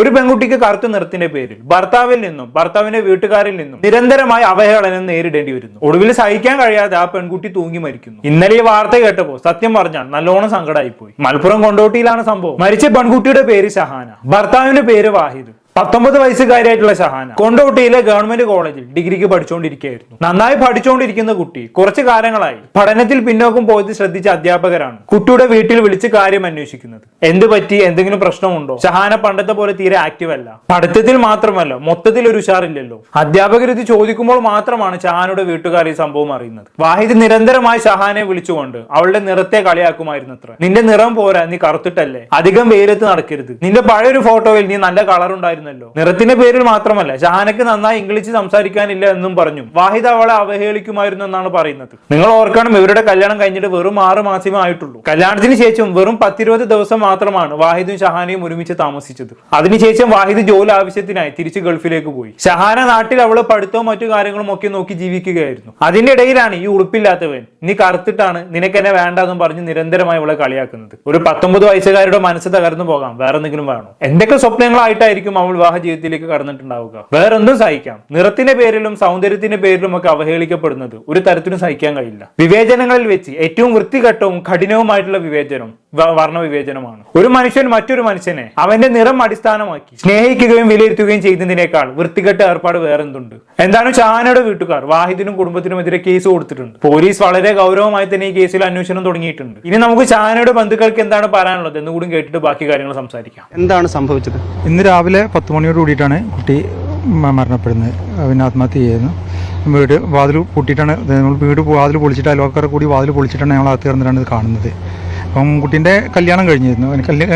ഒരു പെൺകുട്ടിക്ക് കറുത്ത നിറത്തിന്റെ പേരിൽ ഭർത്താവിൽ നിന്നും ഭർത്താവിന്റെ വീട്ടുകാരിൽ നിന്നും നിരന്തരമായ അവഹേളനം നേരിടേണ്ടി വരുന്നു. ഒടുവിൽ സഹിക്കാൻ കഴിയാതെ ആ പെൺകുട്ടി തൂങ്ങി മരിക്കുന്നു. ഇന്നലെ ഈ വാർത്ത കേട്ടപ്പോ സത്യം പറഞ്ഞാൽ നല്ലോണം സങ്കടമായി പോയി മലപ്പുറം കൊണ്ടോട്ടിയിലാണ് സംഭവം. മരിച്ച പെൺകുട്ടിയുടെ പേര് ഷഹാന ഭർത്താവിന്റെ പേര് വാഹിദ്. പത്തൊമ്പത് വയസ്സുകാരിയായിട്ടുള്ള ഷഹാന. കൊണ്ടോട്ടിയിലെ ഗവൺമെന്റ് കോളേജിൽ ഡിഗ്രിക്ക് പഠിച്ചുകൊണ്ടിരിക്കുകയായിരുന്നു നന്നായി പഠിച്ചുകൊണ്ടിരിക്കുന്ന കുട്ടി കുറച്ചു കാലങ്ങളായി പഠനത്തിൽ പിന്നോക്കം പോയത് ശ്രദ്ധിച്ച അധ്യാപകരാണ് കുട്ടിയുടെ വീട്ടിൽ വിളിച്ച് കാര്യം അന്വേഷിക്കുന്നത്. എന്ത് പറ്റി? എന്തെങ്കിലും പ്രശ്നമുണ്ടോ? ഷഹാന പണ്ടത്തെ പോലെ തീരെ ആക്റ്റീവ് അല്ല. പഠിത്തത്തിൽ മാത്രമല്ല മൊത്തത്തിൽ ഒരു ഉഷാറില്ലല്ലോ. അധ്യാപകർ ഇത് ചോദിക്കുമ്പോൾ മാത്രമാണ് ഷഹാനയുടെ വീട്ടുകാർ ഈ സംഭവം അറിയുന്നത്. വാഹിദ് നിരന്തരമായി ഷഹാനെ വിളിച്ചുകൊണ്ട് അവളുടെ നിറത്തെ കളിയാക്കുമായിരുന്നു അത്ര നിന്റെ നിറം പോരാ നീ കറുത്തിട്ടല്ലേ? അധികം വെയിലത്ത് നടക്കരുത്. നിന്റെ പഴയൊരു ഫോട്ടോയിൽ നീ നല്ല കളർ ഉണ്ടായിരുന്നല്ലോ നിറത്തിന്റെ പേരിൽ മാത്രമല്ല ഷഹാനക്ക് നന്നായി ഇംഗ്ലീഷ് സംസാരിക്കാനില്ല എന്നും പറഞ്ഞു. വാഹിദ് അവളെ അവഹേളിക്കുമായിരുന്നു എന്നാണ് പറയുന്നത്. നിങ്ങൾ ഓർക്കണം ഇവരുടെ കല്യാണം കഴിഞ്ഞിട്ട് വെറും ആറ് മാസമേ ആയിട്ടുള്ളൂ. കല്യാണത്തിന് ശേഷം വെറും പത്തിരുപത് ദിവസം മാത്രമാണ് വാഹിദും ഷഹാനയും ഒരുമിച്ച് താമസിച്ചത്. അതിനുശേഷം വാഹിദ് ജോലി ആവശ്യത്തിനായി തിരിച്ച് ഗൾഫിലേക്ക് പോയി. ഷഹാന നാട്ടിൽ അവൾ പഠിത്തവും മറ്റു കാര്യങ്ങളും ഒക്കെ നോക്കി ജീവിക്കുകയായിരുന്നു. അതിന്റെ ഇടയിലാണ് ഈ ഉടുപ്പില്ലാത്തവൻ. നീ കറുത്തിട്ടാണ് നിനക്ക് എന്നെ വേണ്ടെന്നും പറഞ്ഞ് നിരന്തരമായി അവളെ കളിയാക്കുന്നത്. ഒരു പത്തൊമ്പത് വയസ്സുകാരുടെ മനസ്സ് തകർന്നു പോകാം. വേറെ എന്തെങ്കിലും വേണോ? എന്തൊക്കെ സ്വപ്നങ്ങളായിട്ടായിരിക്കും അവൾ വിവാഹ ജീവിതത്തിലേക്ക് കടന്നിട്ടുണ്ടാവുക. വേറെന്തും സഹിക്കാം. നിറത്തിന്റെ പേരിലും സൗന്ദര്യത്തിന്റെ പേരിലും ഒക്കെ അവഹേളിക്കപ്പെടുന്നത് ഒരു തരത്തിലും സഹിക്കാൻ കഴിയില്ല. വിവേചനങ്ങളിൽ വെച്ച് ഏറ്റവും വൃത്തികെട്ടവും കഠിനവുമായിട്ടുള്ള വിവേചനം വ- വർണ വിവേചനമാണ് ഒരു മനുഷ്യൻ മറ്റൊരു മനുഷ്യനെ അവന്റെ നിറം അടിസ്ഥാനമാക്കി സ്നേഹിക്കുകയും വിലയിരുത്തുകയും ചെയ്യുന്നതിനേക്കാൾ വൃത്തികെട്ട ഏർപ്പാട് വേറെന്തുണ്ട്? എന്താണ് ഷാനയുടെ വീട്ടുകാർ വാഹിദിനും കുടുംബത്തിനുമെതിരെ കേസ് കൊടുത്തിട്ടുണ്ട്. പോലീസ് വളരെ ഗൗരവമായി തന്നെ ഈ കേസിൽ അന്വേഷണം തുടങ്ങിയിട്ടുണ്ട്. ഇനി നമുക്ക് ഷാനയുടെ ബന്ധുക്കൾക്ക് എന്താണ് പറയാനുള്ളത് എന്നുകൂടി കേട്ടിട്ട് ബാക്കി കാര്യങ്ങൾ സംസാരിക്കാം. എന്താണ് സംഭവിച്ചത്? ഇന്ന് രാവിലെ പത്ത് മണിയോട് കൂടിയിട്ടാണ് കുട്ടി മരണപ്പെടുന്നത്. അവൻ ആത്മഹത്യ ചെയ്യുന്നു. വീട് വാതിൽ പൊട്ടിയിട്ടാണ് വീട് വാതിൽ പൊളിച്ചിട്ട് അയൽവക്കാരെ കൂടി വാതിൽ പൊളിച്ചിട്ടാണ് ഞങ്ങൾ അകത്ത് കിടന്നിട്ടാണ് ഇത് കാണുന്നത്. അപ്പം കുട്ടീന്റെ കല്യാണം കഴിഞ്ഞിരുന്നു.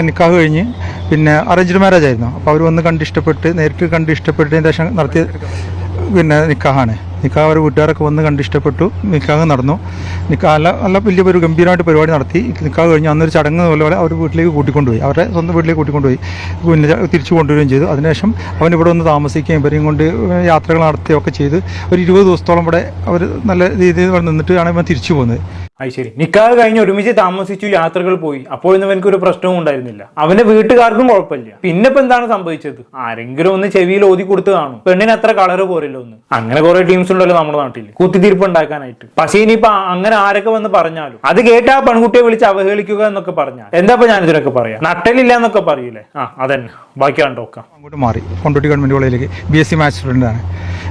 നിക്കാഹ് കഴിഞ്ഞ് പിന്നെ അറേഞ്ച്ഡ് മാരേജ് ആയിരുന്നു. അപ്പോൾ അവർ വന്ന് കണ്ട് ഇഷ്ടപ്പെട്ട് നേരിട്ട് കണ്ട് ഇഷ്ടപ്പെട്ടതിന് ശേഷം നടത്തിയ പിന്നെ നിക്കാഹാണ്. നിക്കാഹ് അവർ വീട്ടുകാരൊക്കെ വന്ന് കണ്ട് ഇഷ്ടപ്പെട്ടു. നിക്കാഹ് നടന്നു. നിക്കാഹ് അല്ല നല്ല വലിയ ഒരു ഗംഭീരമായിട്ട് പരിപാടി നടത്തി. നിക്കാഹ് കഴിഞ്ഞ് അന്നൊരു ചടങ്ങ് പോലെ അവർ വീട്ടിലേക്ക് കൂട്ടിക്കൊണ്ടുപോയി. അവരുടെ സ്വന്തം വീട്ടിലേക്ക് കൂട്ടിക്കൊണ്ടുപോയി. പിന്നെ തിരിച്ചു കൊണ്ടുവരികയും ചെയ്തു. അതിനുശേഷം അവൻ ഇവിടെ വന്ന് താമസിക്കുകയും ഇവരെയും കൊണ്ട് യാത്രകൾ നടത്തുകയൊക്കെ ചെയ്ത് ഒരു ഇരുപത് ദിവസത്തോളം ഇവിടെ അവർ നല്ല രീതിയിൽ നിന്നിട്ടാണ് ഇവൻ തിരിച്ചു പോകുന്നത് അത് ശരി. നിക്കാഹ് കഴിഞ്ഞ് ഒരുമിച്ച് താമസിച്ചു യാത്രകൾ പോയി. അപ്പോഴൊന്നും എനിക്ക് ഒരു പ്രശ്നവും ഉണ്ടായിരുന്നില്ല. അവന്റെ വീട്ടുകാർക്കും കുഴപ്പമില്ല. പിന്നെ ഇപ്പൊ എന്താണ് സംഭവിച്ചത്? ആരെങ്കിലും ഒന്ന് ചെവിയിൽ ഓതി കൊടുത്ത് കാണും. പെണ്ണിന് അത്ര കളറ് പോരല്ലോ ഒന്ന്. അങ്ങനെ കുറെ ടീംസ് ഉണ്ടല്ലോ നമ്മുടെ നാട്ടിൽ കുത്തിത്തീർപ്പ് ഉണ്ടാക്കാനായിട്ട്. പക്ഷേ ഇനിയിപ്പോ അങ്ങനെ ആരൊക്കെ വന്ന് പറഞ്ഞാലും അത് കേട്ട് ആ പെൺകുട്ടിയെ വിളിച്ച് അവഹേളിക്കുക എന്നൊക്കെ പറഞ്ഞാൽ എന്താ ഇപ്പൊ ഞാനിതിനൊക്കെ പറയാം? നട്ടലില്ല എന്നൊക്കെ പറയൂലേ? ആ അതന്നെ. ബാക്കി കണ്ടോക്കാം അങ്ങോട്ട് മാറി. കൊണ്ടോട്ടി ഗവൺമെന്റ് കോളേജിലേക്ക് ബി എസ് സി മാത്സ് സ്റ്റുഡന്റാണ്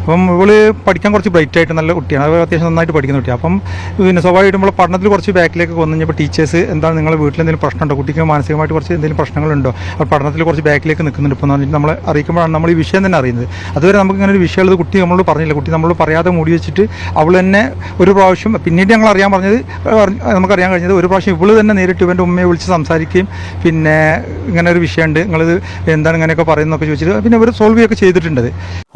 അപ്പം ഇവൾ പഠിക്കാൻ കുറച്ച് ബ്രൈറ്റ് ആയിട്ട് നല്ല കുട്ടിയാണ്. അത് അത്യാവശ്യം നന്നായിട്ട് പഠിക്കുന്ന കുട്ടിയാണ് അപ്പം പിന്നെ സ്വാഭാവികമായിട്ടും നമ്മൾ പഠനത്തിൽ കുറച്ച് ബാക്കിലേക്ക് വന്നു കഴിഞ്ഞപ്പോൾ ടീച്ചേഴ്സ് എന്താണ് നിങ്ങളുടെ വീട്ടിൽ എന്തെങ്കിലും പ്രശ്നമുണ്ടോ? കുട്ടിക്ക് മാനസികമായിട്ട് കുറച്ച് എന്തെങ്കിലും പ്രശ്നങ്ങളുണ്ടോ? അപ്പോൾ പഠനത്തിൽ കുറച്ച് ബാക്കിലേക്ക് നിൽക്കുന്നുണ്ട് ഇപ്പോൾ നമ്മൾ അറിയിക്കുമ്പോഴാണ് നമ്മൾ ഈ വിഷയം തന്നെ അറിയുന്നത്. അതുവരെ നമുക്ക് ഇങ്ങനെ ഒരു വിഷയമുള്ളത് കുട്ടി നമ്മളോട് പറഞ്ഞില്ല. കുട്ടി നമ്മൾ പറയാതെ മൂടി വെച്ചിട്ട് അവൾ തന്നെ ഒരു പ്രാവശ്യം പിന്നീട് ഞങ്ങൾ അറിയാൻ പറഞ്ഞത് നമുക്കറിയാൻ കഴിഞ്ഞത് ഒരു പ്രാവശ്യം ഇവൾ തന്നെ നേരിട്ട് ഇവന്റെ ഉമ്മയെ വിളിച്ച് സംസാരിക്കുകയും പിന്നെ ഇങ്ങനെ ഒരു വിഷയമുണ്ട് നിങ്ങളിത് എന്താണ് ഇങ്ങനെയൊക്കെ പറയുന്നതൊക്കെ ചോദിച്ചിട്ട് പിന്നെ ഇവർ സോൾവ് ഒക്കെ ചെയ്തിട്ടുണ്ട്.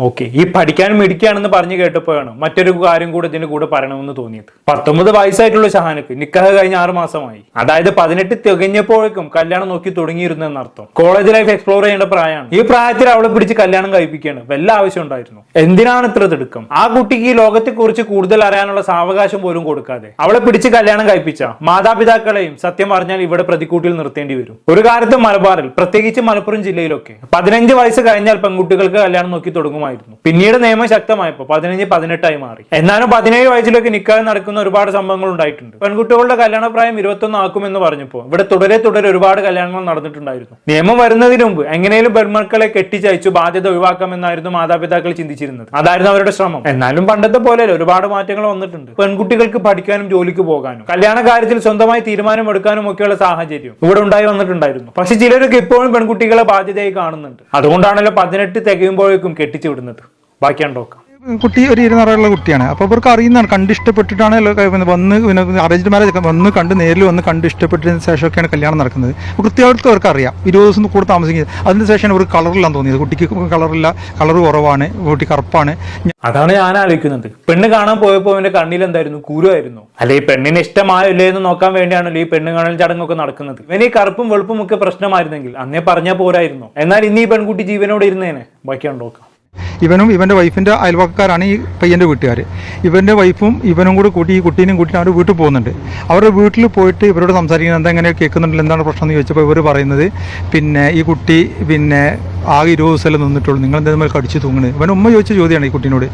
ഓക്കെ ഈ പഠിക്കാൻ മിടിക്കുകയാണെന്ന് പറഞ്ഞു കേട്ടപ്പോഴാണ് മറ്റൊരു കാര്യം കൂടെ ഇതിന്റെ കൂടെ പറയണമെന്ന് തോന്നിയത്. പത്തൊമ്പത് വയസ്സായിട്ടുള്ള ഷഹാനക്ക് നിക്കാഹ് കഴിഞ്ഞ ആറ് മാസമായി. അതായത് പതിനെട്ട് തികഞ്ഞപ്പോഴേക്കും കല്യാണം നോക്കി തുടങ്ങിയിരുന്നു എന്നർത്ഥം. കോളേജ് ലൈഫ് എക്സ്പ്ലോർ ചെയ്യേണ്ട പ്രായമാണ്. ഈ പ്രായത്തിൽ അവളെ പിടിച്ച് കല്യാണം കഴിപ്പിക്കുകയാണ് വല്ല ആവശ്യം ഉണ്ടായിരുന്നു. എന്തിനാണ് ഇത്ര തിടുക്കം? ആ കുട്ടിക്ക് ഈ ലോകത്തെ കുറിച്ച് കൂടുതൽ അറിയാനുള്ള സാവകാശം പോലും കൊടുക്കാതെ. അവളെ പിടിച്ച് കല്യാണം കഴിപ്പിച്ച. മാതാപിതാക്കളെയും സത്യം പറഞ്ഞാൽ ഇവിടെ പ്രതിക്കൂട്ടിൽ നിർത്തേണ്ടി വരും. ഒരു കാലത്ത് മലബാറിൽ പ്രത്യേകിച്ച് മലപ്പുറം ജില്ലയിലൊക്കെ പതിനഞ്ച് വയസ്സ് കഴിഞ്ഞാൽ പെൺകുട്ടികൾക്ക് കല്യാണം നോക്കി തുടങ്ങുമായിരുന്നു. പിന്നീട് നിയമം ശക്തമായപ്പോൾ പതിനഞ്ച് പതിനെട്ടായി മാറി. എന്നാലും പതിനേഴ് വയസ്സിലൊക്കെ നിക്കാതെ നടക്കുന്ന ഒരുപാട് സംഭവങ്ങൾ ഉണ്ടായിട്ടുണ്ട്. പെൺകുട്ടികളുടെ കല്യാണ പ്രായം ഇരുപത്തൊന്ന് ആക്കുമെന്ന് പറഞ്ഞപ്പോൾ ഇവിടെ തുടരെ തുടരെ ഒരുപാട് കല്യാണങ്ങൾ നടന്നിട്ടുണ്ടായിരുന്നു. നിയമം വരുന്നതിന് മുമ്പ് എങ്ങനെയും പെൺമക്കളെ കെട്ടിച്ചയച്ചു ബാധ്യത ഒഴിവാക്കാമെന്നായിരുന്നു മാതാപിതാക്കൾ ചിന്തിച്ചിരുന്നത്. അതായിരുന്നു അവരുടെ ശ്രമം. എന്നാലും പണ്ടത്തെ പോലെ ഒരുപാട് മാറ്റങ്ങൾ വന്നിട്ടുണ്ട്. പെൺകുട്ടികൾക്ക് പഠിക്കാനും ജോലിക്ക് പോകാനും കല്യാണ കാര്യത്തിൽ സ്വന്തമായി തീരുമാനം എടുക്കാനും ഒക്കെയുള്ള സാഹചര്യം ഇവിടെ ഉണ്ടായി വന്നിട്ടുണ്ടായിരുന്നു. പക്ഷെ ചിലരൊക്കെ ഇപ്പോഴും പെൺകുട്ടികളെ ബാധ്യതയായി കാണുന്നുണ്ട്. അതുകൊണ്ടാണല്ലോ പതിനെട്ട് തികയുമ്പോഴേക്കും കെട്ടിച്ചു വിടുന്നത്. ബാക്കിയാണ് നോക്കാം. കുട്ടി ഒരു ഇരുന്നറയുള്ള കുട്ടിയാണ്. അപ്പോൾ അവർക്ക് അറിയുന്നതാണ് കണ്ട് ഇഷ്ടപ്പെട്ടിട്ടാണ് വന്ന് പിന്നെ അറേഞ്ച്ഡ് മാരേജ് വന്ന് കണ്ട് നേരിൽ വന്ന് കണ്ട് ഇഷ്ടപ്പെട്ടതിന് ശേഷമൊക്കെയാണ് കല്യാണം നടക്കുന്നത്. കൃത്യമായിട്ട് അവർക്ക് അറിയാം. ഇരുപത് ദിവസം കൂടെ താമസിക്കുന്നത്. അതിന് ശേഷം അവർക്ക് കളറില്ലാന്ന് തോന്നിയത്. കുട്ടിക്ക് കളറില്ല കളർ കുറവാണ് കുട്ടി കറുപ്പാണ്. അതാണ് ഞാൻ ആലോചിക്കുന്നത്. പെണ്ണ് കാണാൻ പോയപ്പോൾ അവന്റെ കണ്ണിൽ എന്തായിരുന്നു? കുരുവായിരുന്നു. അല്ലെ ഈ പെണ്ണിന് ഇഷ്ടമായോ ഇല്ലേ എന്ന് നോക്കാൻ വേണ്ടിയാണല്ലോ ഈ പെണ്ണ് കാണൽ ചടങ്ങൊക്കെ നടക്കുന്നത്. ഇവന് ഈ കറുപ്പും വെളുപ്പും ഒക്കെ പ്രശ്നമായിരുന്നെങ്കിൽ അന്നേ പറഞ്ഞാൽ പോരായിരുന്നു. എന്നാൽ ഇന്ന് ഈ പെൺകുട്ടി ജീവനോട് ഇരുന്നേനെ. ബാക്കിയാണ് നോക്കാം. ഇവനും ഇവന്റെ വൈഫിന്റെ അയൽവക്കക്കാരാണ് ഈ പയ്യന്റെ വീട്ടുകാർ ഇവന്റെ വൈഫും ഇവനും കൂടെ കൂട്ടി ഈ കുട്ടീനെയും കൂട്ടി അവർ വീട്ടിൽ പോകുന്നുണ്ട്. അവരുടെ വീട്ടിൽ പോയിട്ട് ഇവരോട് സംസാരിക്കുന്നത് എന്താ എങ്ങനെ കേൾക്കുന്നുണ്ടല്ലോ എന്താണ് പ്രശ്നം എന്ന് ചോദിച്ചപ്പോൾ ഇവർ പറയുന്നത് പിന്നെ ഈ കുട്ടി പിന്നെ ആകെ ഇരുപത് ദിവസമല്ലേ നിന്നിട്ടുള്ളൂ നിങ്ങൾ എന്തെങ്കിലും കടിച്ചു തൂങ്ങണ് ഇവൻ ഉമ്മ ചോദിച്ച ചോദ്യമാണ് ഈ കുട്ടീനോട്.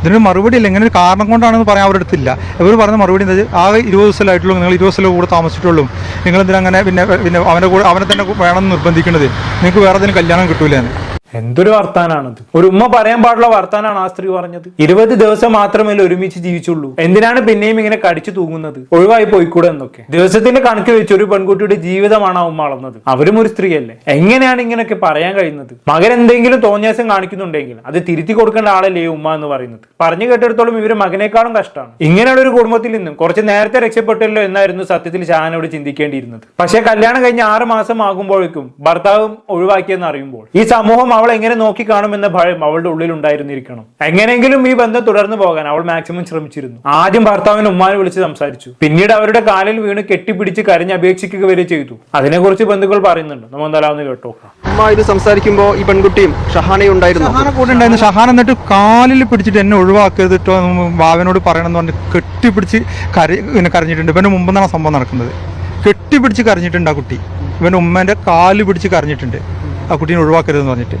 ഇതിനൊരു മറുപടി ഇല്ല ഇങ്ങനെ കാരണം കൊണ്ടാണെന്ന് പറയാൻ അവരുടെ അടുത്തില്ല. ഇവർ പറഞ്ഞ മറുപടി എന്താ ആകെ ഇരുപത് ദിവസമായിട്ടുള്ളൂ നിങ്ങൾ ഇരുപത് ദിവസം കൂടെ താമസിച്ചിട്ടുള്ളൂ. നിങ്ങൾ എന്തിനാ അങ്ങനെ പിന്നെ പിന്നെ അവന്റെ കൂടെ അവനെ തന്നെ വേണമെന്ന് നിർബന്ധിക്കുന്നത്. നിങ്ങൾക്ക് വേറെ എന്തെങ്കിലും കല്യാണം കിട്ടൂലെന്ന്. എന്തൊരു വർത്താനാണത് ഒരു ഉമ്മ പറയാൻ പാടുള്ള വർത്താനാണ് ആ സ്ത്രീ പറഞ്ഞത്. ഇരുപത് ദിവസം മാത്രമേ ഒരുമിച്ച് ജീവിച്ചുള്ളൂ. എന്തിനാണ് പിന്നെയും ഇങ്ങനെ കടിച്ചു തൂങ്ങുന്നത്? ഒഴിവായി പോയിക്കൂടെ എന്നൊക്കെ. ദിവസത്തിന്റെ കണക്ക് വെച്ച് ഒരു പെൺകുട്ടിയുടെ ജീവിതമാണ് ആ ഉമ്മ അളന്നത് അവരും ഒരു സ്ത്രീയല്ലേ. എങ്ങനെയാണ് ഇങ്ങനെയൊക്കെ പറയാൻ കഴിയുന്നത്? മകൻ എന്തെങ്കിലും തോന്നിയാസം കാണിക്കുന്നുണ്ടെങ്കിൽ അത് തിരുത്തി കൊടുക്കേണ്ട ആളല്ലേ ഉമ്മ എന്ന് പറയുന്നത്? പറഞ്ഞു കേട്ടിടത്തോളം ഇവർ മകനേക്കാളും കഷ്ടമാണ്. ഇങ്ങനെയുള്ള ഒരു കുടുംബത്തിൽ നിന്നും കുറച്ച് നേരത്തെ രക്ഷപ്പെട്ടല്ലോ എന്നായിരുന്നു സത്യത്തിൽ ഷാനോട് ചിന്തിക്കേണ്ടിയിരുന്നത്. പക്ഷേ കല്യാണം കഴിഞ്ഞ് ആറ് മാസം ആകുമ്പോഴേക്കും ഭർത്താവും ഒഴിവാക്കിയെന്ന് അറിയുമ്പോൾ ഈ സമൂഹം അവൾ എങ്ങനെ നോക്കി കാണുമെന്ന ഭയം അവളുടെ ഉള്ളിൽ ഉണ്ടായിരുന്നിരിക്കണം എങ്ങനെയെങ്കിലും ഈ ബന്ധം തുടർന്നു പോകാൻ അവൾ മാക്സിമം ശ്രമിച്ചിരുന്നു. ആദ്യം ഭർത്താവിന് ഉമ്മാനെ വിളിച്ച് സംസാരിച്ചു. പിന്നീട് അവരുടെ കാലിൽ വീണ് കെട്ടിപ്പിടിച്ച് കരഞ്ഞ് അപേക്ഷിക്കുക വരെ ചെയ്തു. അതിനെക്കുറിച്ച് ബന്ധുക്കൾ പറയുന്നുണ്ട്. നമ്മൾ എന്തായാലും ഒന്ന് കേട്ടോ അമ്മ ഇത് സംസാരിക്കുമ്പോൾ ഈ പെൺകുട്ടിയും ഷഹാനയും ഉണ്ടായിരുന്നു. ഷഹാന കൂടെ ഉണ്ടായിരുന്നു. ഷഹാൻ എന്നിട്ട് കാലിൽ പിടിച്ചിട്ട് എന്നെ ഒഴിവാക്കരുത് കേട്ടോ ബാവനോട് പറയണം എന്ന് പറഞ്ഞ് കെട്ടിപ്പിടിച്ച് കര പിന്നെ കരഞ്ഞിട്ടുണ്ട്. ഇവന്റെ മുമ്പ് നിന്നാണ് സംഭവം നടക്കുന്നത്. കെട്ടിപ്പിടിച്ച് കരഞ്ഞിട്ടുണ്ട് ആ കുട്ടി. ഇവന്റെ ഉമ്മേന്റെ കാൽ പിടിച്ച് കരഞ്ഞിട്ടുണ്ട്. ആ കുട്ടീനെ ഒഴിവാക്കരുതെന്ന് പറഞ്ഞിട്ട്.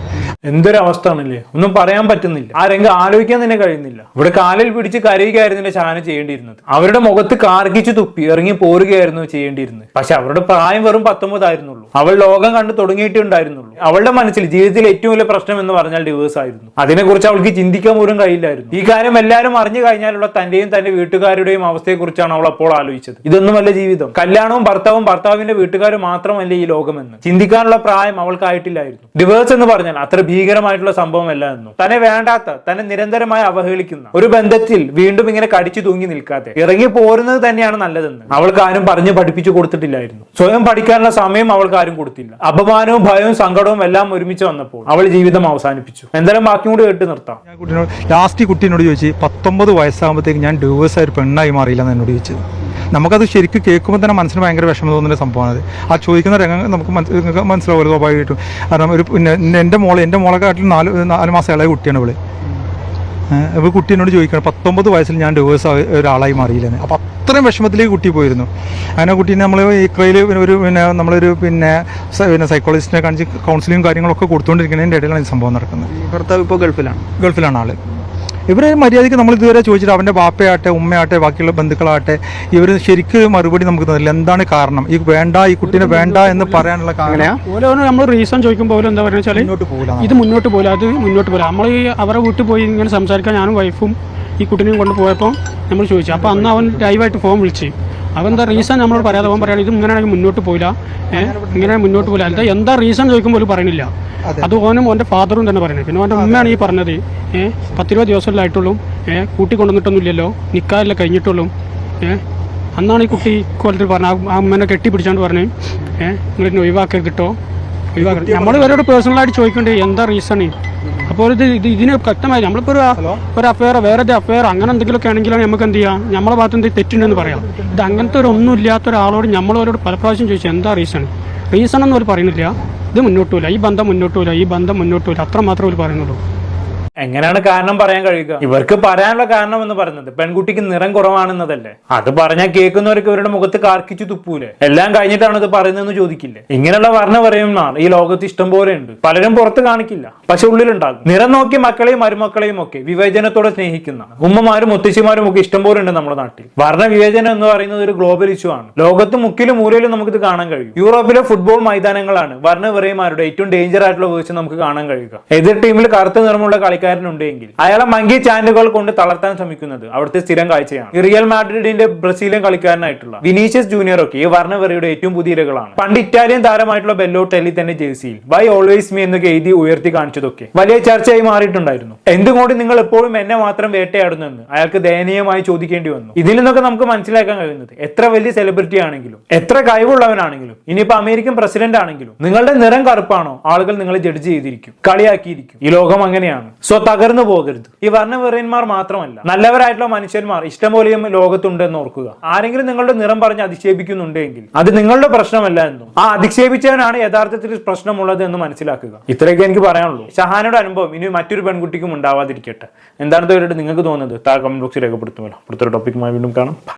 എന്തൊരു അവസ്ഥ ആണല്ലേ ഒന്നും പറയാൻ പറ്റുന്നില്ല. ആ രംഗം ആലോചിക്കാൻ തന്നെ കഴിയുന്നില്ല. ഇവിടെ കാലിൽ പിടിച്ച് കരയുകയായിരുന്നു ഷാന ചെയ്യേണ്ടിയിരുന്നത്. അവരുടെ മുഖത്ത് കാർക്കിച്ച് തുപ്പി ഇറങ്ങി പോരുകയായിരുന്നു ചെയ്യേണ്ടിയിരുന്നത്. പക്ഷെ അവരുടെ പ്രായം വെറും പത്തൊമ്പതായിരുന്നുള്ളൂ. അവൾ ലോകം കണ്ടു തുടങ്ങിയിട്ടേ ഉണ്ടായിരുന്നുള്ളൂ അവളുടെ മനസ്സിൽ ജീവിതത്തിൽ ഏറ്റവും വലിയ പ്രശ്നം എന്ന് പറഞ്ഞാൽ ഡിവേഴ്സ് ആയിരുന്നു. അതിനെക്കുറിച്ച് അവൾക്ക് ചിന്തിക്കാൻ പോലും കഴിയില്ലായിരുന്നു. ഈ കാര്യം എല്ലാവരും അറിഞ്ഞു കഴിഞ്ഞാലുള്ള തന്റെയും തന്റെ വീട്ടുകാരുടെയും അവസ്ഥയെക്കുറിച്ചാണ് അവൾ അപ്പോൾ ആലോചിച്ചത്. ഇതൊന്നുമല്ല ജീവിതം. കല്യാണവും ഭർത്താവും ഭർത്താവിന്റെ വീട്ടുകാരും മാത്രമല്ല ഈ ലോകമെന്ന്. ചിന്തിക്കാനുള്ള പ്രായം അവൾക്കായിട്ടില്ലായിരുന്നു. ഡിവേഴ്സ് എന്ന് പറഞ്ഞാൽ അത്ര ഭീകരമായിട്ടുള്ള സംഭവമല്ല എന്നും. തന്നെ വേണ്ടാത്ത തന്നെ നിരന്തരമായി അവഹേളിക്കുന്ന ഒരു ബന്ധത്തിൽ വീണ്ടും ഇങ്ങനെ കടിച്ചു തൂങ്ങി നിൽക്കാതെ ഇറങ്ങി പോരുന്നത് തന്നെയാണ് നല്ലതെന്ന് അവൾക്ക് ആരും പറഞ്ഞു പഠിപ്പിച്ചു കൊടുത്തിട്ടില്ലായിരുന്നു. സ്വയം പഠിക്കാനുള്ള സമയം അവൾക്ക് ആരും കൊടുത്തില്ല. അപമാനവും ഭയവും സങ്കടവും എല്ലാം ഒരുമിച്ച് വന്നപ്പോൾ അവൾ ജീവിതം അവസാനിപ്പിച്ചു. എന്തായാലും ബാക്കി കൂടി കേട്ട് നിർത്താം. ഞാൻ കുട്ടിനോട് ലാസ്റ്റ് കുട്ടിനോട് ചോദിച്ചു പത്തൊമ്പത് വയസ്സാകുമ്പോഴത്തേക്ക് ഞാൻ ഡിവേഴ്സ് ആയി പെണ്ണായി മാറിയില്ല എന്ന് എന്നോട് ചോദിച്ചത്. നമുക്കത് ശരിക്കും കേൾക്കുമ്പോൾ തന്നെ മനസ്സിന് ഭയങ്കര വിഷമം തോന്നുന്ന സംഭവമാണ് അത് ആ ചോദിക്കുന്ന രംഗം നമുക്ക് മനസ്സിലാവുമല്ലോ സ്വാഭാവികമായിട്ടും കാരണം ഒരു പിന്നെ എന്റെ മോളെ എന്റെ മോളെക്കാട്ടിലും നാല് നാല് മാസം ഇളയ കുട്ടിയാണ് ഇവൾ. ഇപ്പോൾ കുട്ടി എന്നോട് ചോദിക്കണം പത്തൊമ്പത് വയസ്സിൽ ഞാൻ ഡിവേഴ്സ് ഒരാളായി മാറിയില്ലെന്ന് അപ്പോൾ അത്രയും വിഷമത്തിലേക്ക് കുട്ടി പോയിരുന്നു. അങ്ങനെ കുട്ടീനെ നമ്മൾ ഇക്രയിൽ ഒരു പിന്നെ നമ്മളൊരു പിന്നെ പിന്നെ സൈക്കോളജിസ്റ്റിനെ കാണിച്ച് കൗൺസിലിംഗ് കാര്യങ്ങളൊക്കെ കൊടുത്തുകൊണ്ടിരിക്കുന്നതിന്റെ ഇടയിലാണ് ഈ സംഭവം നടക്കുന്നത്. ഭർത്താവ് ഇപ്പോൾ ഗൾഫിലാണ്? ഗൾഫിലാണ് ആൾ. ഇവരെ മര്യാദയ്ക്ക് നമ്മൾ ഇതുവരെ ചോദിച്ചിട്ട് അവന്റെ ബാപ്പയാട്ടെ ഉമ്മയാട്ടെ ബാക്കിയുള്ള ബന്ധുക്കളാട്ടെ ഇവർ ശരിക്കും മറുപടി നമുക്ക് തന്നില്ല. എന്താണ് കാരണം? ഈ വേണ്ട ഈ കുട്ടീനെ വേണ്ട എന്ന് പറയാനുള്ള കാരണം? നമ്മൾ റീസൺ ചോദിക്കുമ്പോൾ എന്താ പറയുക ഇത് മുന്നോട്ട് പോകില്ല ഇത് മുന്നോട്ട് പോയില്ല അത് മുന്നോട്ട് പോകില്ല നമ്മൾ ഈ അവരെ വീട്ടിൽ പോയി ഇങ്ങനെ സംസാരിക്കാൻ ഞാനും വൈഫും ഈ കുട്ടിനെയും കൊണ്ട് പോയപ്പോൾ നമ്മൾ ചോദിച്ചു. അപ്പോൾ അന്ന് അവൻ ലൈവായിട്ട് ഫോൺ വിളിച്ച്. അവൻ എന്താ റീസൺ നമ്മളോട് പറയാതെ? അവൻ പറയാണ് ഇത് ഇങ്ങനെയാണെങ്കിൽ മുന്നോട്ട് പോയില്ല. ഇങ്ങനെ മുന്നോട്ട് പോയില്ല. അല്ല എന്താ റീസൺ ചോദിക്കുമ്പോൾ ഒരു പറയണില്ല. അത്. ഓനും ഓന്റെ ഫാദറും തന്നെ പറയുന്നത് പിന്നെ ഓന്റെ ഉമ്മയാണ് ഈ പറഞ്ഞത്. ഏഹ് പത്തിരുപത് ദിവസമല്ലായിട്ടുള്ളൂ ഏഹ് കൂട്ടി കൊണ്ടുവന്നിട്ടൊന്നുമില്ലല്ലോ നിൽക്കാറില്ല കഴിഞ്ഞിട്ടുള്ളൂ. ഏഹ് അന്നാണ് ഈ കുട്ടി കൊല്ലത്തിൽ പറഞ്ഞത്. ആ- അമ്മേനെ കെട്ടിപ്പിടിച്ചാണ്ട് പറഞ്ഞു ഏഹ് നിങ്ങൾ ഒഴിവാക്കരുത് കേട്ടോ നമ്മൾ ഇവരോട് പേഴ്സണലായിട്ട് ചോദിക്കണ്ടേ എന്താ റീസൺ അപ്പോൾ ഇത് ഇത് ഇതിന് വ്യക്തമായി നമ്മളിപ്പോൾ ഒരു ഒരു അഫെയർ വേറെ അഫെയർ അങ്ങനെ എന്തെങ്കിലുമൊക്കെ ആണെങ്കിലും നമുക്ക് എന്ത് ചെയ്യാം? നമ്മളെ ഭാഗത്ത് എന്തെങ്കിലും തെറ്റുണ്ടെന്ന് പറയാം. ഇത് അങ്ങനത്തെ ഒരു ഒന്നും ഇല്ലാത്ത ഒരാളോട് നമ്മൾ അവരോട് പല പ്രാവശ്യം ചോദിച്ചു എന്താ റീസൺ റീസൺ ഒന്നും അവർ പറയുന്നില്ല. ഇത് മുന്നോട്ട് പോയില്ല ഈ ബന്ധം മുന്നോട്ട് പോയില്ല ഈ ബന്ധം മുന്നോട്ട് പോയില്ല അത്ര മാത്രമേ അവർ പറയുന്നുള്ളൂ. എങ്ങനെയാണ് കാരണം പറയാൻ കഴിയുക? ഇവർക്ക് പറയാനുള്ള കാരണം എന്ന് പറയുന്നത് പെൺകുട്ടിക്ക് നിറം കുറവാണെന്നതല്ലേ? അത് പറഞ്ഞാൽ കേൾക്കുന്നവർക്ക് ഇവരുടെ മുഖത്ത് കാർക്കിച്ചു തുപ്പൂലെ? എല്ലാം കഴിഞ്ഞിട്ടാണ് ഇത് പറയുന്നതെന്ന് ചോദിക്കില്ലേ? ഇങ്ങനെയുള്ള വർണ പറയുമാർ ഈ ലോകത്ത് ഇഷ്ടം പോലെ ഉണ്ട്. പലരും പുറത്ത് കാണിക്കില്ല. പക്ഷെ ഉള്ളിലുണ്ടാകും. നിറം നോക്കി മക്കളെയും മരുമക്കളെയും ഒക്കെ വിവേചനത്തോടെ സ്നേഹിക്കുന്ന ഉമ്മമാരും മുത്തശ്ശിമാരും ഒക്കെ ഇഷ്ടം പോലെ ഉണ്ട് നമ്മുടെ നാട്ടിൽ. വർണ വിവേചനം എന്ന് പറയുന്നത് ഒരു ഗ്ലോബൽ ഇഷ്യൂ ആണ്. ലോകത്ത് മുക്കിലും മൂലയിലും ഇത് കാണാൻ കഴിയും. യൂറോപ്പിലെ ഫുട്ബോൾ മൈതാനങ്ങളാണ് വർണ വിറയമാരുടെ ഏറ്റവും ഡേഞ്ചർ ആയിട്ടുള്ള വേഴ്സ് നമുക്ക് കാണാൻ കഴിയുക. എതിർ ടീമിൽ കറുത്ത നിറമുള്ള കളിക്കാരനുണ്ടെങ്കിൽ അയാളെ മങ്കി ചാൻഡുകൾ കൊണ്ട് തളർത്താൻ ശ്രമിക്കുന്നത് അവിടുത്തെ സ്ഥിരം കാഴ്ചയാണ്. റിയൽ മാഡ്രിഡിന്റെ ബ്രസീലിയൻ കളിക്കാരനായിട്ടുള്ള വിനീഷ്യസ് ജൂനിയർ ഒക്കെ ഈ വർണവെറിയുടെ ഏറ്റവും പുതിയ ഇരകളാണ്. പണ്ട് ഇറ്റാലിയൻ താരമായിട്ടുള്ള ബെല്ലോട്ടെല്ലി തന്നെ ജേഴ്സിയിൽ ബൈ ഓൾവേസ് മീ എന്നൊക്കെ എഴുതി ഉയർത്തി കാണിച്ചതൊക്കെ വലിയ ചർച്ചയായി മാറിയിട്ടുണ്ടായിരുന്നു. എന്തുകൊണ്ട് നിങ്ങൾ എപ്പോഴും എന്നെ മാത്രം വേട്ടയാടുന്നെന്ന് അയാൾക്ക് ദയനീയമായി ചോദിക്കേണ്ടി വന്നു. ഇതിൽ നിന്നൊക്കെ നമുക്ക് മനസ്സിലാക്കാൻ കഴിയുന്നത് എത്ര വലിയ സെലിബ്രിറ്റി ആണെങ്കിലും എത്ര കഴിവുള്ളവനാണെങ്കിലും ഇനിയിപ്പോ അമേരിക്കൻ പ്രസിഡന്റ് ആണെങ്കിലും നിങ്ങളുടെ നിറം കറുപ്പാണോ ആളുകൾ നിങ്ങളെ ജഡ്ജ് ചെയ്തിരിക്കും കളിയാക്കിയിരിക്കും. ഈ ലോകം അങ്ങനെയാണ്. സോ സോ തകർന്നു പോകരുത്. ഈ വർണവെറിയന്മാർ മാത്രമല്ല നല്ലവരായിട്ടുള്ള മനുഷ്യന്മാർ ഇഷ്ടംപോലെയും ലോകത്തുണ്ടെന്ന് ഓർക്കുക. ആരെങ്കിലും നിങ്ങളുടെ നിറം പറഞ്ഞ് അധിക്ഷേപിക്കുന്നുണ്ടെങ്കിൽ അത് നിങ്ങളുടെ പ്രശ്നമല്ല എന്നും ആ അധിക്ഷേപിച്ചവനാണ് യഥാർത്ഥത്തിൽ പ്രശ്നമുള്ളത് എന്ന് മനസ്സിലാക്കുക. ഇത്രയൊക്കെ എനിക്ക് പറയാനുള്ളൂ. ഷഹാനയുടെ അനുഭവം ഇനി മറ്റൊരു പെൺകുട്ടിക്കും ഉണ്ടാവാതിരിക്കട്ടെ. എന്താണ് ഇതുവരെയായിട്ട് നിങ്ങൾക്ക് തോന്നുന്നത് താഴെ കമന്റ് ബോക്സിൽ രേഖപ്പെടുത്തുമല്ലോ. അടുത്തൊരു ടോപ്പിക്കുമായി വീണ്ടും കാണാം.